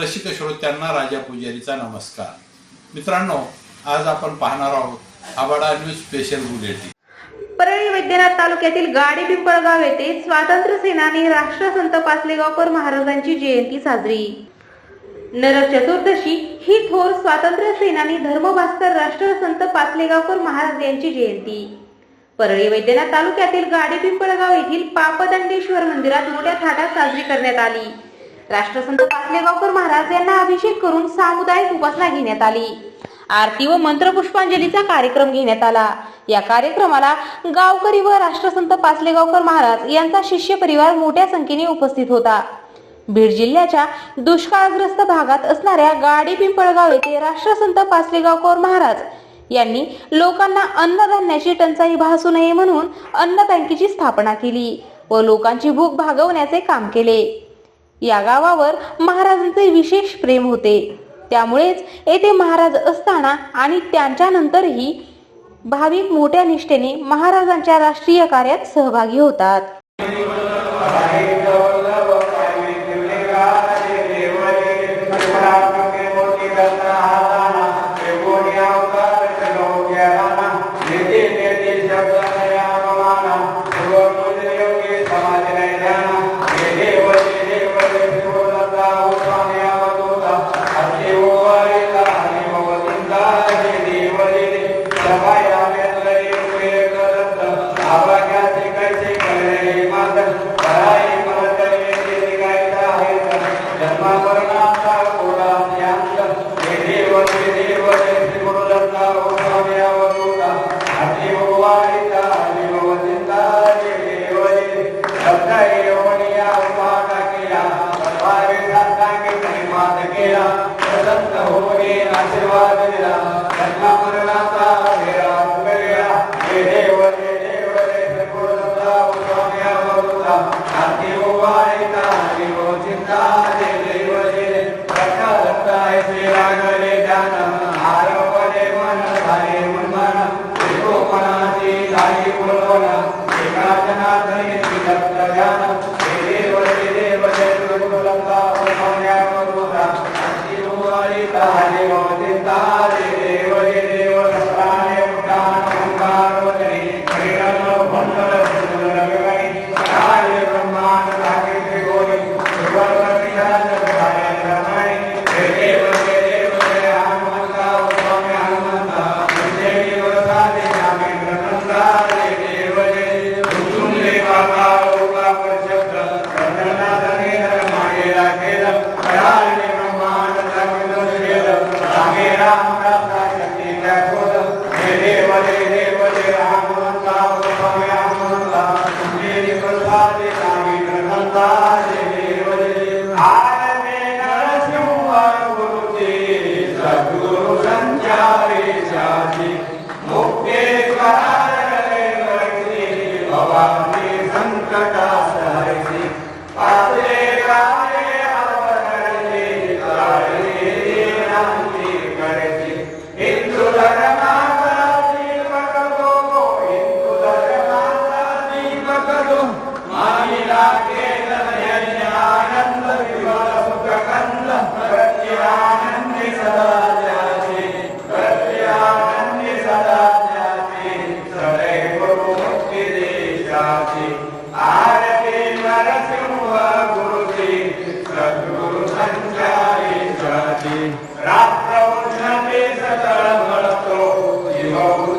रसिक श्रोत्यांना राजा पुजारीचा नमस्कार. मित्रांनो आज आपण पाहणार आहोत आबाडा news special bulletin. Parli Vaidyanath तालुक्यातील गाडी पिंपळगाव येथे स्वातंत्र्य सेनानी राष्ट्रसंत पासलेगावकर महाराजांची जयंती साजरी. नरक चतुर्दशी ही थोर स्वातंत्र्य सेनानी धर्मभास्कर राष्ट्रसंत पासलेगावकर महाराज यांची जयंती. परळी वैद्यनाथ तालुक्यातील गाडी पिंपळगाव येथील पापदंडेश्वर मंदिरात मोठ्या थाटात साजरी करण्यात आली. राष्ट्रसंत पाचलेगावकर महाराज यांना अभिषेक करून सामुदायिक उपासना घेण्यात आली. आरती व मंत्रपुष्पांजलीचा कार्यक्रम घेण्यात आला. या कार्यक्रमाला गावकरी व राष्ट्रसंत पाचलेगावकर महाराज यांचा शिष्य परिवार मोठ्या संख्येने उपस्थित होता. बीड जिल्ह्याच्या दुष्काळग्रस्त भागात असणाऱ्या गाडी पिंपळगाव येथे राष्ट्रसंत पाचलेगावकर महाराज यांनी लोकांना अन्नधान्याची टंचाई भासू नये म्हणून अन्न बँकेची स्थापना केली व लोकांची भूक भागवण्याचे काम केले. या गावावर महाराजांचे विशेष प्रेम होते. त्यामुळेच येथे महाराज असताना आणि त्यांच्यानंतरही भाविक मोठ्या निष्ठेने महाराजांच्या राष्ट्रीय कार्यात सहभागी होतात. एकाचनाथने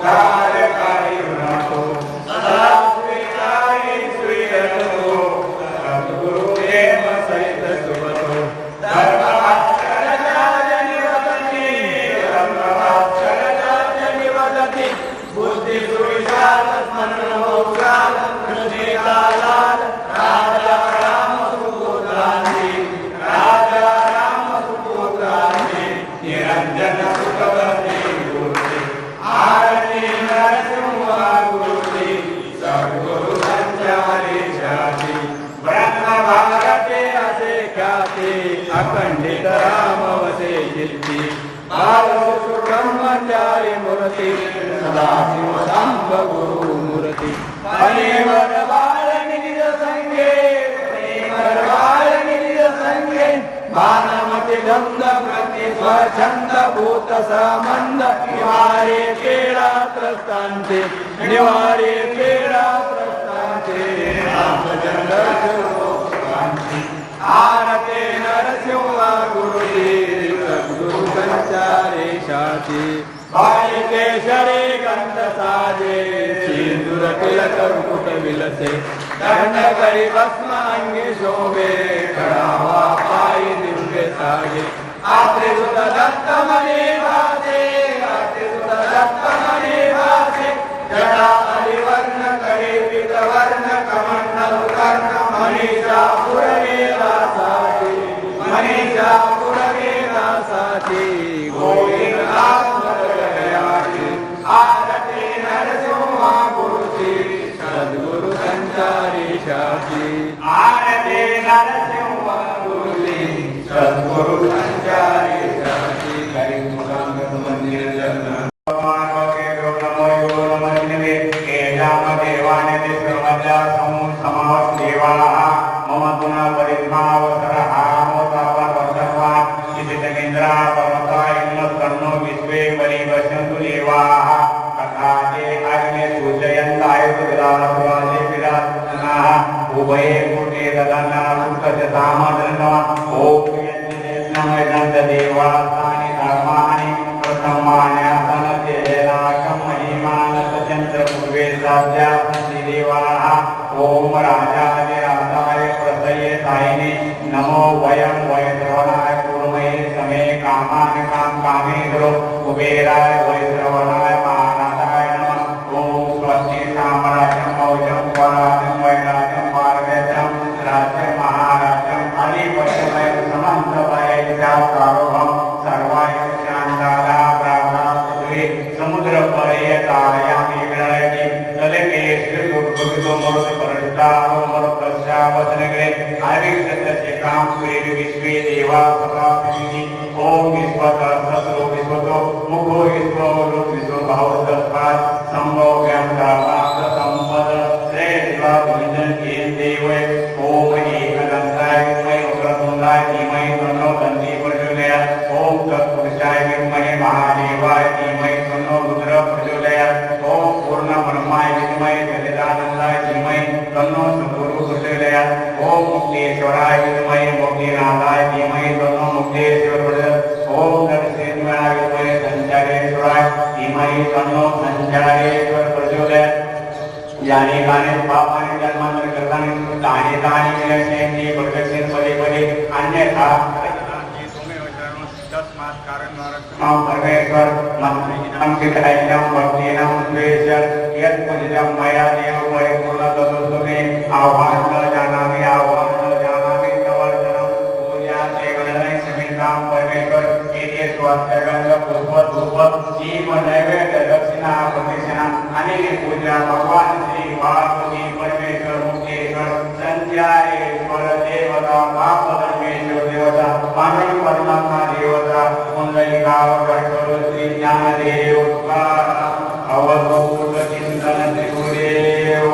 lugar. सिद्धी ब्रह्मचारी मूर्ती सदाशिव सांब गुरु मूर्ती संगे संगे छंद प्रति स्वछंद भूत संबंध निवारे केळा त्रस्तांते निवारे केळा त्रस्तांते रामचंद्र आरतेन केशरी गंध साजे सिंदूर तिलक मुकुट विलसे दंड करी भस्म अंगी शोभे कडावा पायी दिव्य सागे आपले सुत दत्त मने भासे आपले सुत दत्त मने भासे जडा हरिवर्ण करे पितवर्ण कमंडल कर्ण मनीषा उभये कोटे ददना पुष्कस्य सामदनवा ॐ देवासानि धर्माणि महिमानसचन्द्र पूर्वे साध्यासन्ति देवाः ॐ प्रसये नमो वयं वैश्रवणाय कुर्महे समे कामान् काम कामे कुबेराय वैश्रवणाय विश्वे देवा सदा पृथ्वी ओम विश्वत सत्रो विश्वतो मुखो विश्वो लोक विश्व भाव तत्पाद संभव ज्ञान प्राप्त संपद श्रेय शिवा विजन के देव ओम एक एकदंताय विद्महे वक्रतुंडाय धीमहि तन्नो दन्ति प्रचोदयात् ओम तत्पुरुषाय देवाने पापाने जन्मांतर करताने ताने ताने मिलने ने बरकत से बड़े अन्य था माँ परमेश्वर मन के करायनम परमेश्वर यह कुछ जब माया देव परिपूर्ण तत्व में आवाज़ न जाना भी आवाज़ न जाना भी कवर कवर्तनम पूजा सेवनम नाम परमेश्वर एते स्वास्थ्य गंगा पुष्प धूप, जीव, नैवेद्य दक्षिणा प्रदक्षिणा अनेक पूजा भगवान श्री पार्वती परमेश्वर मुक्तेश्वर संध्यारेश्वर देवता पाप परमेश्वर देवता मानवी परमात्मा देवता कुंडलिकावकर श्री ज्ञानदेव अवधूत चिंतन त्रिगुदेव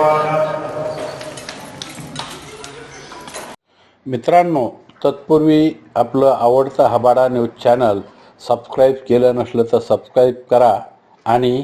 मित्रांनो तत्पूर्वी आपलं आवडतं हबाडा न्यूज चॅनल सबस्क्राईब केलं नसलं तर सबस्क्राईब करा आणि